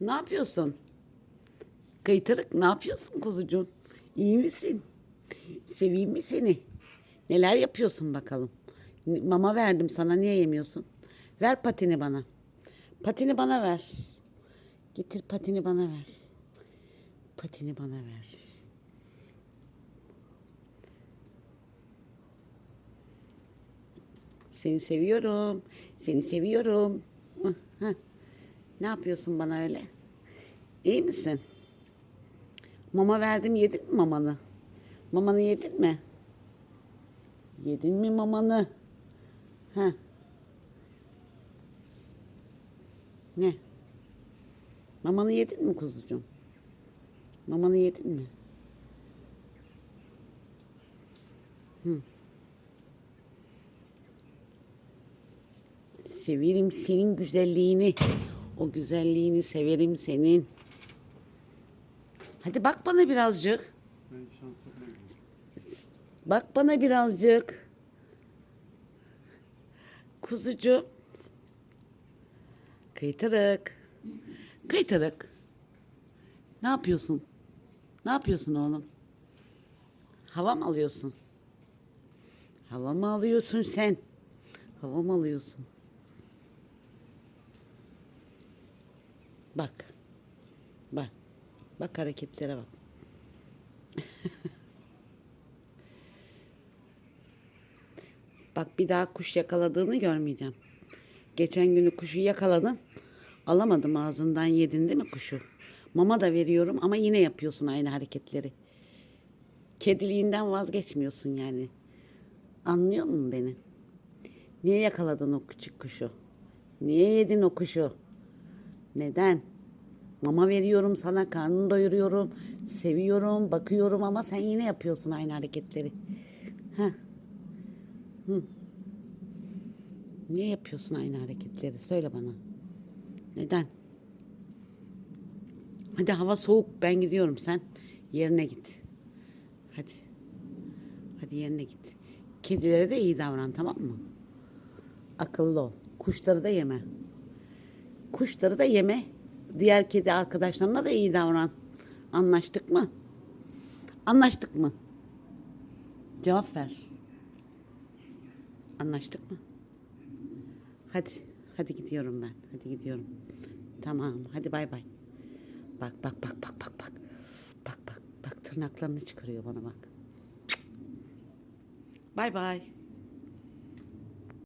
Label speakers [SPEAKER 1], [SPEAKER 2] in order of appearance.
[SPEAKER 1] Ne yapıyorsun? Kaytırık ne yapıyorsun kuzucuğum? İyi misin? Seveyim mi seni? Neler yapıyorsun bakalım? Mama verdim sana niye yemiyorsun? Ver patini bana. Patini bana ver. Getir patini bana ver. Patini bana ver. Seni seviyorum. Seni seviyorum. Hah. Ne yapıyorsun bana öyle? İyi misin? Mama verdim yedin mi mamanı? Mamanı yedin mi? Yedin mi mamanı? Ha? Ne? Mamanı yedin mi kuzucuğum? Mamanı yedin mi? Severim senin güzelliğini. O güzelliğini severim senin. Hadi bak bana birazcık. Bak bana birazcık. Kuzucu. Kıytırık. Kıytırık. Ne yapıyorsun? Ne yapıyorsun oğlum? Hava mı alıyorsun? Hava mı alıyorsun sen? Hava mı alıyorsun? Bak. Bak. Bak hareketlere bak. Bak bir daha kuş yakaladığını görmeyeceğim. Geçen günü kuşu yakaladın. Alamadım ağzından yedin değil mi kuşu? Mama da veriyorum ama yine yapıyorsun aynı hareketleri. Kediliğinden vazgeçmiyorsun yani. Anlıyor musun beni? Niye yakaladın o küçük kuşu? Niye yedin o kuşu? Neden? Mama veriyorum sana, karnını doyuruyorum, seviyorum, bakıyorum ama sen yine yapıyorsun aynı hareketleri. Heh. Niye yapıyorsun aynı hareketleri? Söyle bana. Neden? Hadi hava soğuk. Ben gidiyorum. Sen yerine git. Hadi. Hadi yerine git. Kedilere de iyi davran tamam mı? Akıllı ol. Kuşları da yeme. Kuşları da yeme. Diğer kedi arkadaşlarına da iyi davran. Anlaştık mı? Anlaştık mı? Cevap ver. Anlaştık mı? Hadi. Hadi gidiyorum ben. Hadi gidiyorum. Tamam. Hadi bay bay. Bak bak bak bak bak bak. Bak bak bak tırnaklarını çıkarıyor bana bak. Bay bay.